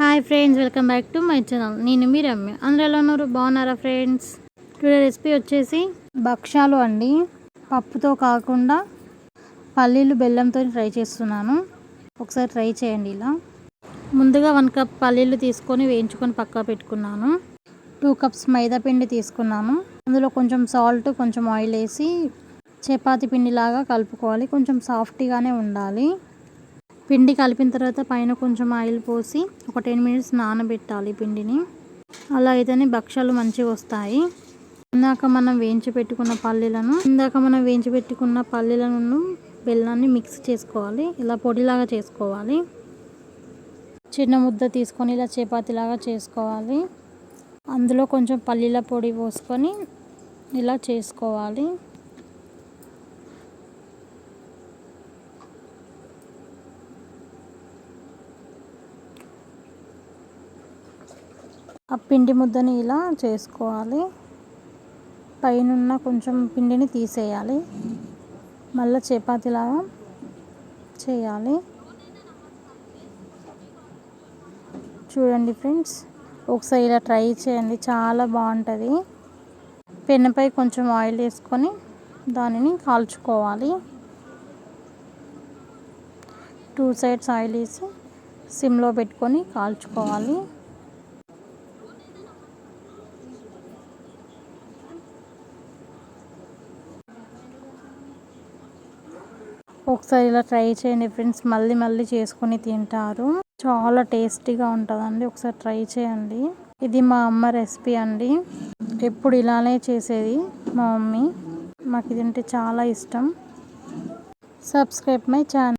Hi friends welcome back to my channel నేను మీ రమ్య. అందరూ ఎలా ఉన్నారు? బాగున్నారా ఫ్రెండ్స్ టుడే రెసిపీ వచ్చేసి భక్షాలు అండి. పప్పుతో కాకుండా పల్లీలు బెల్లంతో ట్రై చేస్తున్నాను. ఒకసారి ట్రై చేయండి ఇలా. ముందుగా వన్ కప్ పల్లీలు తీసుకొని వేయించుకొని పక్కా పెట్టుకున్నాను. టూ కప్స్ మైదా పిండి తీసుకున్నాను. అందులో కొంచెం సాల్ట్ కొంచెం ఆయిల్ వేసి చపాతి పిండిలాగా కలుపుకోవాలి. కొంచెం సాఫ్ట్గానే ఉండాలి. పిండి కలిపిన తర్వాత పైన కొంచెం ఆయిల్ పోసి ఒక టెన్ మినిట్స్ నానబెట్టాలి పిండిని. అలా అయితేనే భక్షాలు మంచిగా వస్తాయి. ఇందాక మనం వేయించి పెట్టుకున్న పల్లీలను ఇందాక మనం వేయించి పెట్టుకున్న పల్లీలను బెల్లాన్ని మిక్స్ చేసుకోవాలి. ఇలా పొడిలాగా చేసుకోవాలి. చిన్న ముద్ద తీసుకొని ఇలా చపాతీలాగా చేసుకోవాలి. అందులో కొంచెం పల్లీల పొడి పోసుకొని ఇలా చేసుకోవాలి. ఆ పిండి ముద్దని ఇలా చేసుకోవాలి. పైనున్న కొంచెం పిండిని తీసేయాలి. మళ్ళీ చపాతీలాగా చేయాలి. చూడండి ఫ్రెండ్స్ ఒకసారి ఇలా ట్రై చేయండి. చాలా బాగుంటుంది. పెన్నుపై కొంచెం ఆయిల్ వేసుకొని దానిని కాల్చుకోవాలి. టూ సైడ్స్ ఆయిల్ వేసి సిమ్లో పెట్టుకొని కాల్చుకోవాలి. ఒకసారి ఇలా ట్రై చేయండి ఫ్రెండ్స్. మళ్ళీ మళ్ళీ చేసుకొని తింటారు. చాలా టేస్టీగా ఉంటుందండి. ఒకసారి ట్రై చేయండి. ఇది మా అమ్మ రెసిపీ అండి. ఎప్పుడు ఇలానే చేసేది మా మమ్మీ. మాకు ఇది అంటే చాలా ఇష్టం. Subscribe my channel.